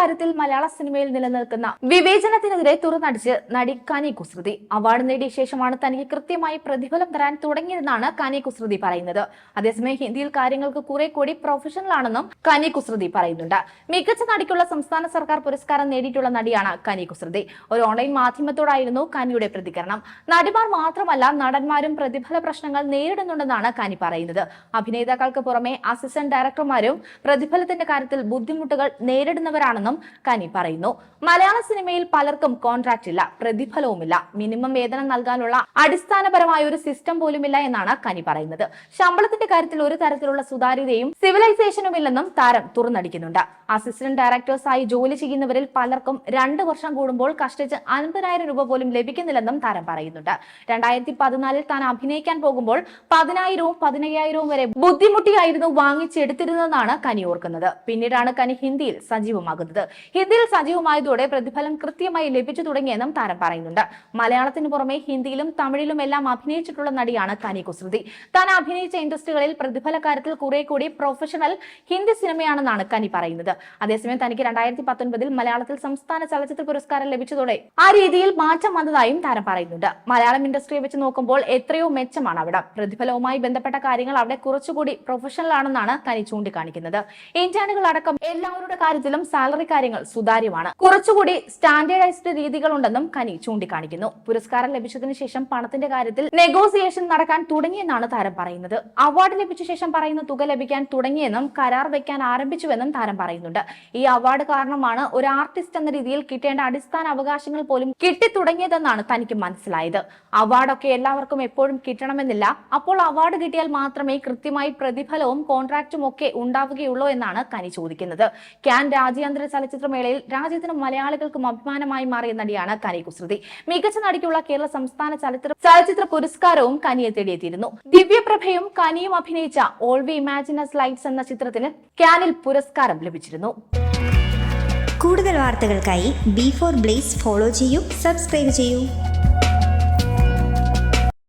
കാര്യത്തിൽ മലയാള സിനിമയിൽ നിലനിൽക്കുന്ന വിവേചനത്തിനെതിരെ തുറന്നടിച്ച് നടി കാനി കുസൃതി. അവാർഡ് നേടിയ ശേഷമാണ് തനിക്ക് കൃത്യമായി പ്രതിഫലം തരാൻ തുടങ്ങിയതെന്നാണ് കാനി കുസൃതി പറയുന്നത്. അതേസമയം ഹിന്ദിയിൽ കാര്യങ്ങൾക്ക് കുറെ കൂടി പ്രൊഫഷണൽ ആണെന്നും കാനി കുസൃതി പറയുന്നുണ്ട്. മികച്ച നടിക്കുള്ള സംസ്ഥാന സർക്കാർ പുരസ്കാരം നേടിയിട്ടുള്ള നടിയാണ് കാനി കുസൃതി. ഒരു ഓൺലൈൻ മാധ്യമത്തോടായിരുന്നു കാനിയുടെ പ്രതികരണം. നടിമാർ മാത്രമല്ല നടന്മാരും പ്രതിഫല പ്രശ്നങ്ങൾ നേരിടുന്നുണ്ടെന്നാണ് കാനി പറയുന്നത്. അഭിനേതാക്കൾക്ക് പുറമെ അസിസ്റ്റന്റ് ഡയറക്ടർമാരും പ്രതിഫലത്തിന്റെ കാര്യത്തിൽ ബുദ്ധിമുട്ടുകൾ നേരിടുന്നവരാണെന്നും കനി പറയുന്നു. മലയാള സിനിമയിൽ പലർക്കും കോൺട്രാക്ട് ഇല്ല പ്രതിഫലവുമില്ല. മിനിമം വേതനം നൽകാനുള്ള അടിസ്ഥാനപരമായ ഒരു സിസ്റ്റം പോലുമില്ല എന്നാണ് കനി പറയുന്നത്. ശമ്പളത്തിന്റെ കാര്യത്തിൽ ഒരു തരത്തിലുള്ള സുതാര്യതയും സിവിലൈസേഷനും ഇല്ലെന്നും താരം തുറന്നടിക്കുന്നുണ്ട്. അസിസ്റ്റന്റ് ഡയറക്ടേഴ്സായി ജോലി ചെയ്യുന്നവരിൽ പലർക്കും രണ്ട് വർഷം കൂടുമ്പോൾ കഷ്ടിച്ച് അൻപതിനായിരം രൂപ പോലും ലഭിക്കുന്നില്ലെന്നും താരം പറയുന്നുണ്ട്. രണ്ടായിരത്തി പതിനാലിൽ താൻ അഭിനയിക്കാൻ പോകുമ്പോൾ പതിനായിരവും പതിനയ്യായിരവും വരെ ബുദ്ധിമുട്ടിയായിരുന്നു വാങ്ങിച്ചെടുത്തിരുന്നതെന്നാണ് കനി ഓർക്കുന്നത്. പിന്നീടാണ് കനി ഹിന്ദിയിൽ സജീവമാകുന്നത്. ഹിന്ദിയിൽ സജീവമായതോടെ പ്രതിഫലം കൃത്യമായി ലഭിച്ചു തുടങ്ങിയെന്നും താരം പറയുന്നുണ്ട്. മലയാളത്തിന് പുറമെ ഹിന്ദിയിലും തമിഴിലും എല്ലാം അഭിനയിച്ചിട്ടുള്ള നടിയാണ് കനി കുസൃതി. താൻ അഭിനയിച്ച ഇൻഡസ്ട്രികളിൽ പ്രതിഫല കാര്യത്തിൽ കുറെ കൂടി പ്രൊഫഷണൽ ഹിന്ദി സിനിമയാണെന്നാണ് കനി പറയുന്നത്. അതേസമയം തനിക്ക് രണ്ടായിരത്തി പത്തൊൻപതിൽ മലയാളത്തിൽ സംസ്ഥാന ചലച്ചിത്ര പുരസ്കാരം ലഭിച്ചതോടെ ആ രീതിയിൽ മാറ്റം വന്നതായും താരം പറയുന്നുണ്ട്. മലയാളം ഇൻഡസ്ട്രിയെ വെച്ച് നോക്കുമ്പോൾ എത്രയോ മെച്ചമാണ് അവിടെ. പ്രതിഫലവുമായി ബന്ധപ്പെട്ട കാര്യങ്ങൾ അവിടെ കുറച്ചുകൂടി പ്രൊഫഷണൽ ആണെന്നാണ് കനി ചൂണ്ടിക്കാണിക്കുന്നത്. ഇന്റേണുകൾ അടക്കം എല്ലാവരുടെ കാര്യത്തിലും സാലറി കാര്യങ്ങൾ സുതാര്യമാണ്. കുറച്ചുകൂടി സ്റ്റാൻഡേർഡൈസ്ഡ് രീതികളുണ്ടെന്നും കനി ചൂണ്ടിക്കാണിക്കുന്നു. പുരസ്കാരം ലഭിച്ചതിനു ശേഷം പണത്തിന്റെ കാര്യത്തിൽ നെഗോസിയേഷൻ നടക്കാൻ തുടങ്ങിയെന്നാണ് താരം പറയുന്നത്. അവാർഡ് ലഭിച്ച ശേഷം പറയുന്ന തുക ലഭിക്കാൻ തുടങ്ങിയെന്നും കരാർ വെക്കാൻ ആരംഭിച്ചുവെന്നും താരം പറയുന്നുണ്ട്. ഈ അവാർഡ് കാരണമാണ് ഒരു ആർട്ടിസ്റ്റ് എന്ന രീതിയിൽ കിട്ടേണ്ട അടിസ്ഥാന അവകാശങ്ങൾ പോലും കിട്ടിത്തുടങ്ങിയതെന്നാണ് തനിക്ക് മനസ്സിലായത്. അവാർഡൊക്കെ എല്ലാവർക്കും എപ്പോഴും കിട്ടണമെന്നില്ല. അപ്പോൾ അവാർഡ് കിട്ടിയാൽ മാത്രമേ കൃത്യമായി പ്രതിഫലവും കോൺട്രാക്റ്റും ഒക്കെ ഉണ്ടാവുകയുള്ളൂ എന്നാണ് കനി ചോദിക്കുന്നത്. ക്യാൻ രാജ്യാന്തര ചലച്ചിത്രമേളയിൽ രാജ്യത്തിനും മലയാളികൾക്കും അഭിമാനമായി മാറിയ നടിയാണ് കനി കുസൃതി. മികച്ച നടിക്കുള്ള കേരള സംസ്ഥാന ചലച്ചിത്ര ചലച്ചിത്ര പുരസ്കാരവും കനിയെ തേടിയെത്തിയിരുന്നു. ദിവ്യപ്രഭയും കനിയും അഭിനയിച്ച ഓൾ വി ഇമാജിനസ് ലൈറ്റ്സ് എന്ന ചിത്രത്തിന് കാനിൽ പുരസ്കാരം ലഭിച്ചിരുന്നു. കൂടുതൽ വാർത്തകൾക്കായി ബി ഫോർ ബ്ലേസ് ഫോളോ ചെയ്യൂ സബ്സ്ക്രൈബ് ചെയ്യൂ.